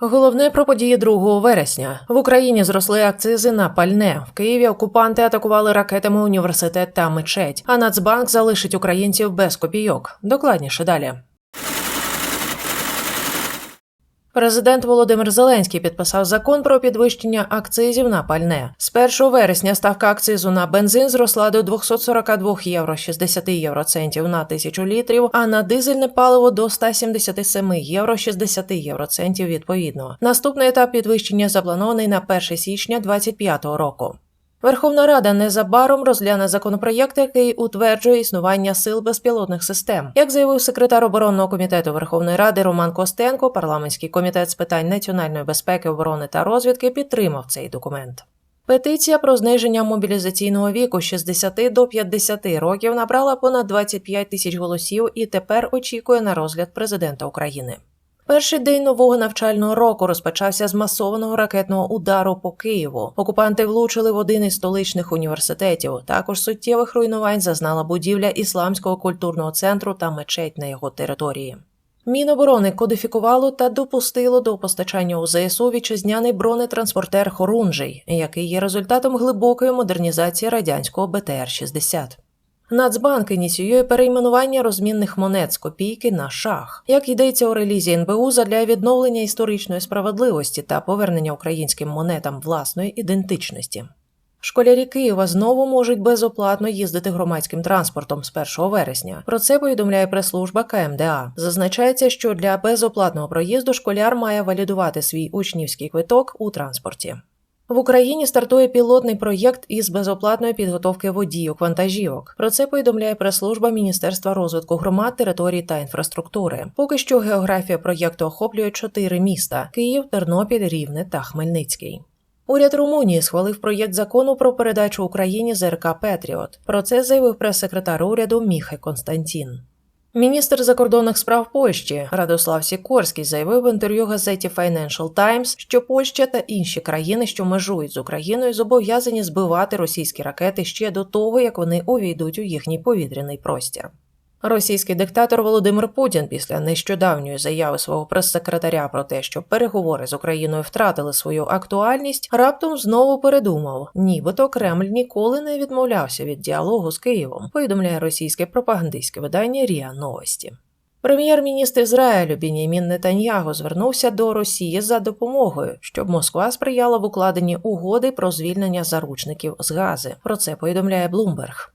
Головне про події 2 вересня. В Україні зросли акцизи на пальне. В Києві окупанти атакували ракетами університет та мечеть. А Нацбанк залишить українців без копійок. Докладніше далі. Президент Володимир Зеленський підписав закон про підвищення акцизів на пальне. З 1 вересня ставка акцизу на бензин зросла до 242 євро 60 євроцентів на тисячу літрів, а на дизельне паливо до 177 євро 60 євроцентів відповідно. Наступний етап підвищення запланований на 1 січня 2025 року. Верховна Рада незабаром розгляне законопроєкт, який утверджує існування сил безпілотних систем. Як заявив секретар оборонного комітету Верховної Ради Роман Костенко, парламентський комітет з питань національної безпеки, оборони та розвідки підтримав цей документ. Петиція про зниження мобілізаційного віку з 60 до 50 років набрала понад 25 тисяч голосів і тепер очікує на розгляд президента України. Перший день нового навчального року розпочався з масованого ракетного удару по Києву. Окупанти влучили в один із столичних університетів. Також суттєвих руйнувань зазнала будівля ісламського культурного центру та мечеть на його території. Міноборони кодифікувало та допустило до постачання у ЗСУ вітчизняний бронетранспортер Хорунжий, який є результатом глибокої модернізації радянського БТР-60. Нацбанк ініціює перейменування розмінних монет з копійки на шах. Як йдеться у релізі НБУ задля відновлення історичної справедливості та повернення українським монетам власної ідентичності. Школярі Києва знову можуть безоплатно їздити громадським транспортом з 1 вересня. Про це повідомляє прес-служба КМДА. Зазначається, що для безоплатного проїзду школяр має валідувати свій учнівський квиток у транспорті. В Україні стартує пілотний проєкт із безоплатної підготовки водійок вантажівок. Про це повідомляє прес-служба Міністерства розвитку громад, територій та інфраструктури. Поки що географія проєкту охоплює чотири міста: Київ, Тернопіль, Рівне та Хмельницький. Уряд Румунії схвалив проєкт закону про передачу Україні ЗРК Петріот. Про це заявив прес-секретар уряду Міхай Константін. Міністр закордонних справ Польщі Радослав Сікорський заявив в інтерв'ю газеті Financial Times, що Польща та інші країни, що межують з Україною, зобов'язані збивати російські ракети ще до того, як вони увійдуть у їхній повітряний простір. Російський диктатор Володимир Путін після нещодавньої заяви свого прес-секретаря про те, що переговори з Україною втратили свою актуальність, раптом знову передумав, нібито Кремль ніколи не відмовлявся від діалогу з Києвом. Повідомляє російське пропагандистське видання Ріа Новості. Прем'єр-міністр Ізраїлю Бінімін Нетаньяго звернувся до Росії за допомогою, щоб Москва сприяла в укладенні угоди про звільнення заручників з Гази. Про це повідомляє Блумберг.